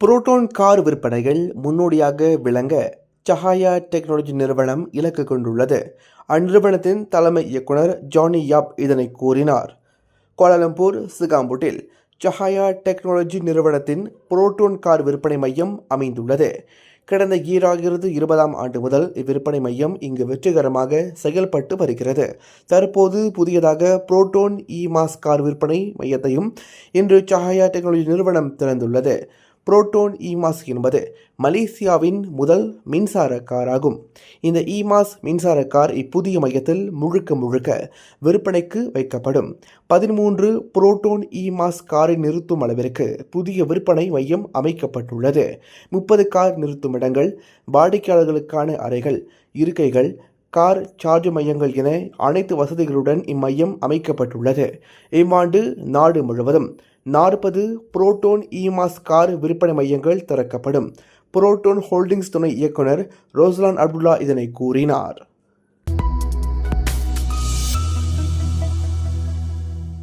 Proton car விற்பனையில் முன்னோடியாக விளங்க சஹாயா டெக்னாலஜி நிறுவனம் இலக்கு கொண்டுள்ளது. அந்நிறுவனத்தின் தலைமை இயக்குனர் ஜானி யாப் இதனை கூறினார். கோலாலம்பூர் சிகாம்புட்டில் சஹாயா டெக்னாலஜி நிறுவனத்தின் புரோட்டோன் கார் விற்பனை மையம் அமைந்துள்ளது. கடந்த ஈராயிரத்து இருபதாம் ஆண்டு முதல் இவ்விற்பனை மையம் இங்கு வெற்றிகரமாக செயல்பட்டு வருகிறது. தற்போது புதியதாக புரோட்டோன் இ மாஸ் கார் விற்பனை மையத்தையும் இன்று சஹாயா டெக்னாலஜி நிறுவனம் திறந்துள்ளது. புரோட்டோன் இமாஸ் என்பது மலேசியாவின் முதல் மின்சார கார் ஆகும் இந்த இமாஸ் மின்சார கார் இப்புதிய மையத்தில் முழுக்க முழுக்க விற்பனைக்கு வைக்கப்படும். பதிமூன்று புரோட்டோன் இமாஸ் காரை நிறுத்தும் அளவிற்கு புதிய விற்பனை மையம் அமைக்கப்பட்டுள்ளது. முப்பது கார் நிறுத்தும் இடங்கள் வாடிக்கையாளர்களுக்கான அறைகள் இருக்கைகள் கார் சார்ஜ் மையங்கள் என அனைத்து வசதிகளுடன் இம்மையம் அமைக்கப்பட்டுள்ளது. இம்மாண்டு நாடு முழுவதும் நாற்பது புரோட்டோன் இமாஸ் கார் விற்பனை மையங்கள் திறக்கப்படும். புரோட்டோன் ஹோல்டிங்ஸ் துணை இயக்குனர் ரோஸ்லான் அப்துல்லா இதனை கூறினார்.